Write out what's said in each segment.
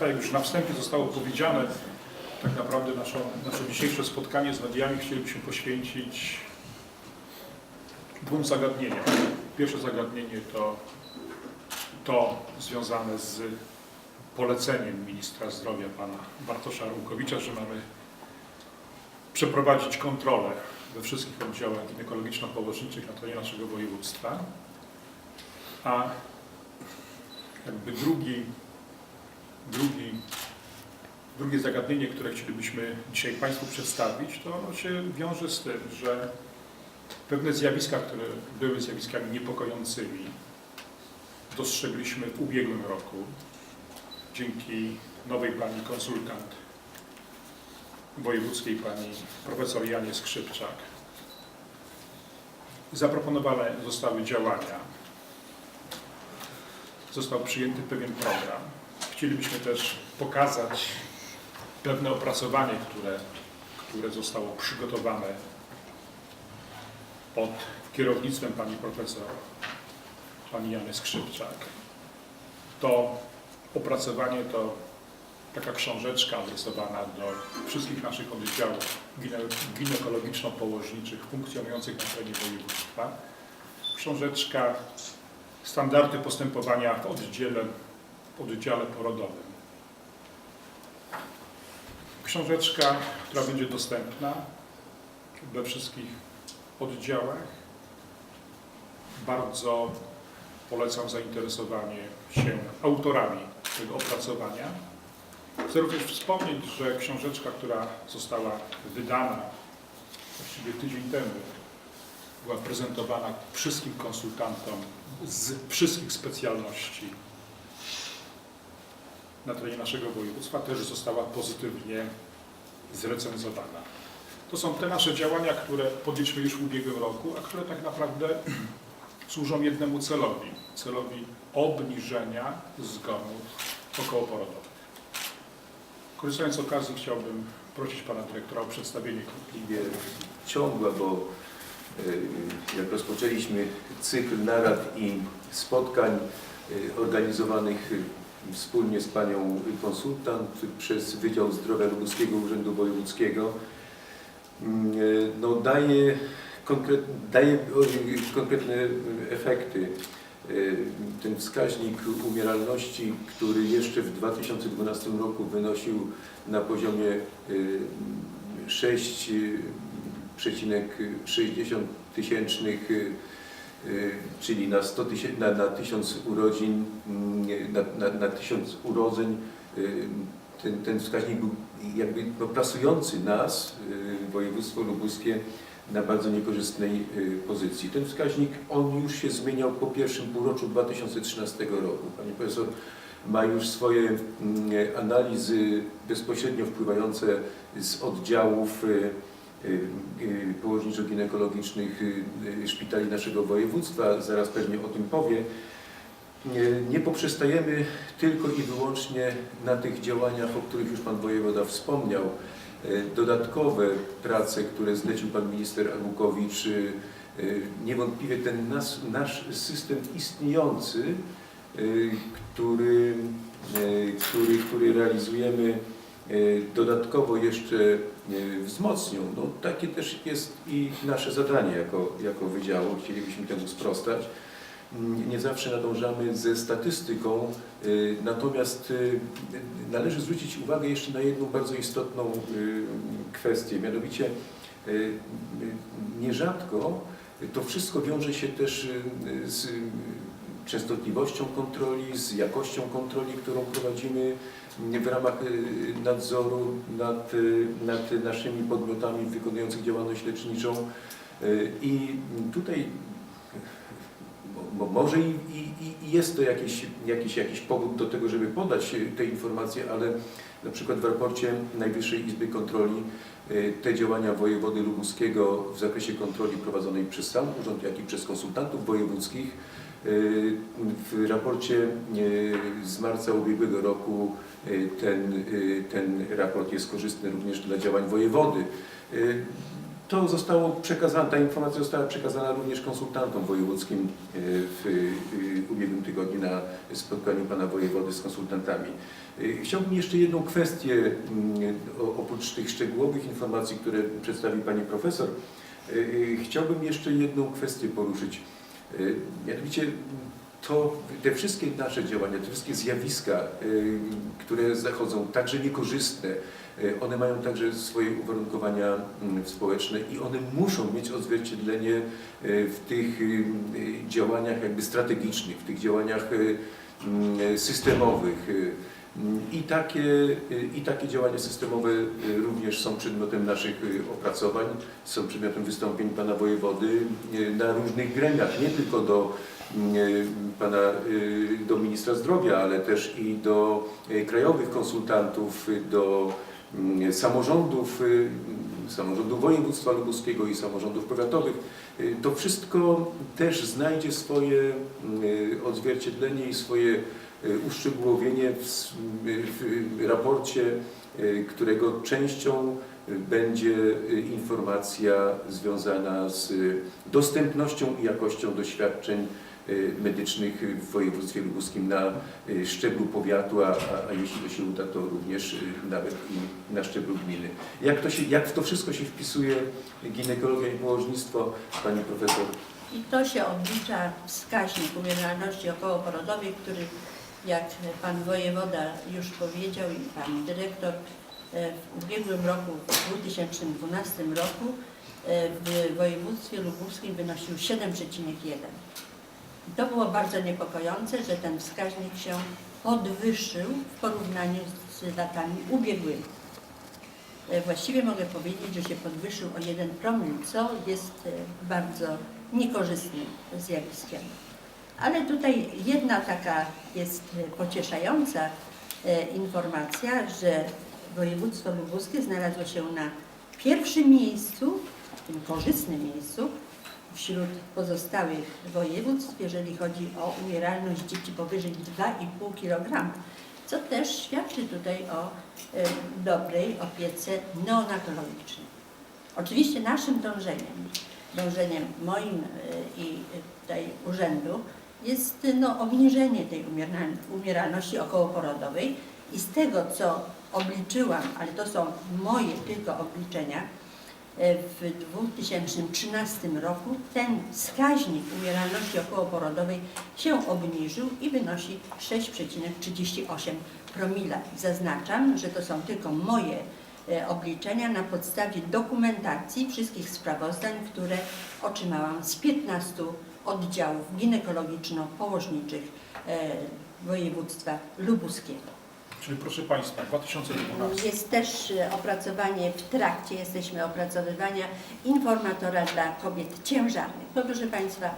Państwa, jak już na wstępie zostało powiedziane, tak naprawdę naszą, nasze dzisiejsze spotkanie z mediami chcielibyśmy poświęcić dwóm zagadnieniom. Pierwsze zagadnienie to to związane z poleceniem ministra zdrowia pana Bartosza Arłukowicza, że mamy przeprowadzić kontrolę we wszystkich oddziałach ginekologiczno-położniczych na terenie naszego województwa. A jakby drugi, drugi, drugie zagadnienie, które chcielibyśmy dzisiaj Państwu przedstawić, to się wiąże z tym, że pewne zjawiska, które były zjawiskami niepokojącymi, dostrzegliśmy w ubiegłym roku dzięki nowej pani konsultant wojewódzkiej, pani profesor Janie Skrzypczak. Zaproponowane zostały działania, został przyjęty pewien program. Chcielibyśmy też pokazać pewne opracowanie, które, które zostało przygotowane pod kierownictwem pani profesor, pani Jany Skrzypczak. To opracowanie to taka książeczka adresowana do wszystkich naszych oddziałów gine- ginekologiczno-położniczych funkcjonujących na terenie województwa. Książeczka Standardy postępowania w oddziale, oddziale porodowym. Książeczka, która będzie dostępna we wszystkich oddziałach. Bardzo polecam zainteresowanie się autorami tego opracowania. Chcę również wspomnieć, że książeczka, która została wydana właściwie tydzień temu, była prezentowana wszystkim konsultantom z wszystkich specjalności na terenie naszego województwa, też została pozytywnie zrecenzowana. To są te nasze działania, które podjęliśmy już w ubiegłym roku, a które tak naprawdę służą jednemu celowi, celowi obniżenia zgonów okołoporodowych. Korzystając z okazji chciałbym prosić Pana Dyrektora o przedstawienie niewątpliwie ciągła, bo y, jak rozpoczęliśmy cykl narad i spotkań y, organizowanych wspólnie z panią konsultant przez Wydział Zdrowia Lubuskiego Urzędu Wojewódzkiego, y, no daje, konkret, daje konkretne efekty. Y, Ten wskaźnik umieralności, który jeszcze w 2012 roku wynosił na poziomie y, 6,60 tysięcznych, y, y, czyli na, 100 tysię- na, na 1000 urodzin, mm, na, na, na 1000 urodzeń, y, ten, ten wskaźnik był jakby no, plasujący nas, y, województwo lubuskie, na bardzo niekorzystnej y, pozycji. Ten wskaźnik, on już się zmieniał po pierwszym półroczu 2013 roku. Pani profesor ma już swoje mm, analizy bezpośrednio wpływające z oddziałów y, y, y, położniczo-ginekologicznych y, y, szpitali naszego województwa, zaraz pewnie o tym powie. Nie, poprzestajemy tylko i wyłącznie na tych działaniach, o których już Pan Wojewoda wspomniał. Y, Dodatkowe prace, które zlecił Pan Minister Agukowicz, y, y, niewątpliwie ten nas, nasz system istniejący, y, który, y, który, który realizujemy, y, dodatkowo jeszcze y, wzmocnią. No, takie też jest i nasze zadanie jako, jako wydziału. Chcielibyśmy temu sprostać. Mm, Nie zawsze nadążamy ze statystyką, y, natomiast y, należy zwrócić uwagę jeszcze na jedną bardzo istotną kwestię, mianowicie nierzadko to wszystko wiąże się też z częstotliwością kontroli, z jakością kontroli, którą prowadzimy w ramach y, nadzoru nad, y, nad naszymi podmiotami wykonujących działalność leczniczą. Y, I tutaj bo, może i, i, i jest to jakiś, jakiś, jakiś powód do tego, żeby podać te informacje, ale na przykład w raporcie Najwyższej Izby Kontroli te działania wojewody lubuskiego w zakresie kontroli prowadzonej przez sam urząd, jak i przez konsultantów wojewódzkich w raporcie y, z marca ubiegłego roku y, ten, y, ten raport jest korzystny również dla działań wojewody. Y, to zostało przekazane, ta informacja została przekazana również konsultantom wojewódzkim w ubiegłym tygodniu na spotkaniu pana wojewody z konsultantami. Chciałbym jeszcze jedną kwestię, mm, oprócz tych szczegółowych informacji, które przedstawi pani profesor, chciałbym jeszcze jedną kwestię poruszyć. E, Mianowicie to te wszystkie nasze działania, te wszystkie zjawiska, e, które zachodzą, także niekorzystne, e, one mają także swoje uwarunkowania mm, społeczne i one muszą mieć odzwierciedlenie w tych działaniach jakby strategicznych, w tych działaniach mm, systemowych. Mm, I takie, e, I takie działania systemowe e, również są przedmiotem naszych e, opracowań, są przedmiotem wystąpień pana wojewody na różnych gremiach, nie tylko do e, pana, do ministra zdrowia, ale też i do krajowych konsultantów, do mm, samorządów, samorządu województwa lubuskiego i samorządów powiatowych. To wszystko też znajdzie swoje mm, odzwierciedlenie i swoje uszczegółowienie w, s- w raporcie, e, którego częścią będzie informacja związana z dostępnością i jakością doświadczeń medycznych w województwie lubuskim na szczeblu powiatu, a, a, jeśli to się uda, to również nawet i na szczeblu gminy. Jak, to się, jak w to wszystko się wpisuje ginekologia i położnictwo, Pani Profesor? I to się oblicza wskaźnik umieralności okołoporodowej, który jak pan wojewoda już powiedział i pan dyrektor e, w ubiegłym roku, w 2012 roku e, w województwie lubuskim wynosił 7,1. I to było bardzo niepokojące, że ten wskaźnik się podwyższył w porównaniu z latami ubiegłymi. E, Właściwie mogę powiedzieć, że się podwyższył o jeden promil, co jest bardzo niekorzystnym zjawiskiem. Ale tutaj jedna taka jest e, pocieszająca e, informacja, że województwo lubuskie znalazło się na pierwszym miejscu, tym korzystnym miejscu, wśród pozostałych województw, jeżeli chodzi o umieralność dzieci powyżej 2,5 kg, co też świadczy tutaj o e, dobrej opiece neonatologicznej. Oczywiście naszym dążeniem, dążeniem moim i tutaj urzędu jest no, obniżenie tej umieralności, okołoporodowej i z tego, co obliczyłam, ale to są moje tylko obliczenia, e, w 2013 roku ten wskaźnik umieralności okołoporodowej się obniżył i wynosi 6,38 promila. Zaznaczam, że to są tylko moje e, obliczenia na podstawie dokumentacji wszystkich sprawozdań, które otrzymałam z 15 oddziałów ginekologiczno-położniczych e, województwa lubuskiego. Czyli proszę Państwa, 2012. Jest też e, opracowanie w trakcie, jesteśmy opracowywania informatora dla kobiet ciężarnych. No proszę Państwa,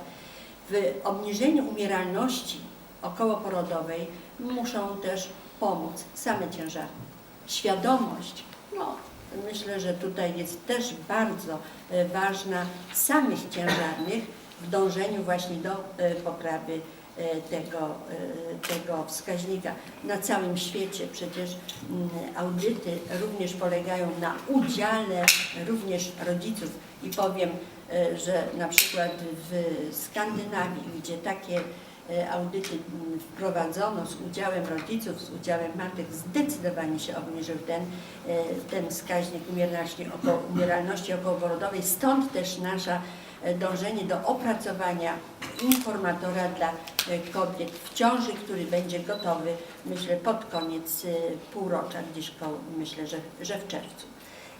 w obniżeniu umieralności okołoporodowej muszą też pomóc same ciężarne. Świadomość, no myślę, że tutaj jest też bardzo e, ważna samych ciężarnych w dążeniu właśnie do e, poprawy e, tego, e, tego wskaźnika. Na całym świecie przecież mm, audyty również polegają na udziale również rodziców i powiem, że na przykład w Skandynawii, gdzie takie audyty mm, wprowadzono z udziałem rodziców, z udziałem matek, zdecydowanie się obniżył ten, ten wskaźnik umieralności, oko, umieralności okołoporodowej. Stąd też nasza dążenie do opracowania informatora dla e, kobiet w ciąży, który będzie gotowy, myślę, pod koniec e, półrocza, gdzieś koło, myślę, że, że w czerwcu.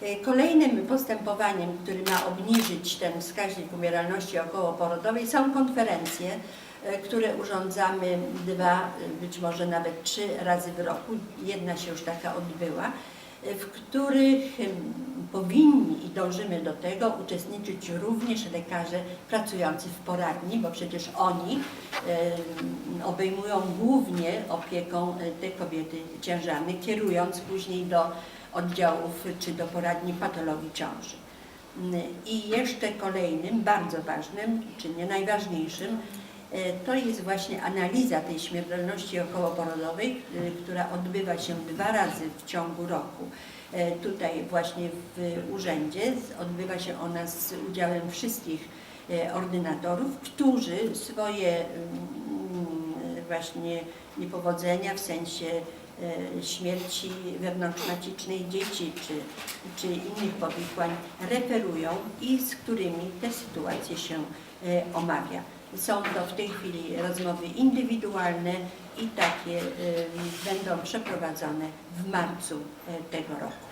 E, Kolejnym postępowaniem, który ma obniżyć ten wskaźnik umieralności okołoporodowej są konferencje, które urządzamy dwa, być może nawet trzy razy w roku. Jedna się już taka odbyła, w których powinni i dążymy do tego uczestniczyć również lekarze pracujący w poradni, bo przecież oni obejmują głównie opieką e, te kobiety ciężarne, kierując później do oddziałów czy do poradni patologii ciąży. I jeszcze kolejnym, bardzo ważnym, czy nie najważniejszym, To jest właśnie analiza tej śmiertelności okołoporodowej, y, która odbywa się dwa razy w ciągu roku. E, Tutaj właśnie w urzędzie odbywa się ona z udziałem wszystkich e, ordynatorów, którzy swoje mm, właśnie niepowodzenia w sensie e, śmierci wewnątrzmacicznej dzieci czy, czy innych powikłań referują i z którymi te sytuacje się e, omawia. Są to w tej chwili rozmowy indywidualne i takie będą przeprowadzone w marcu e, tego roku.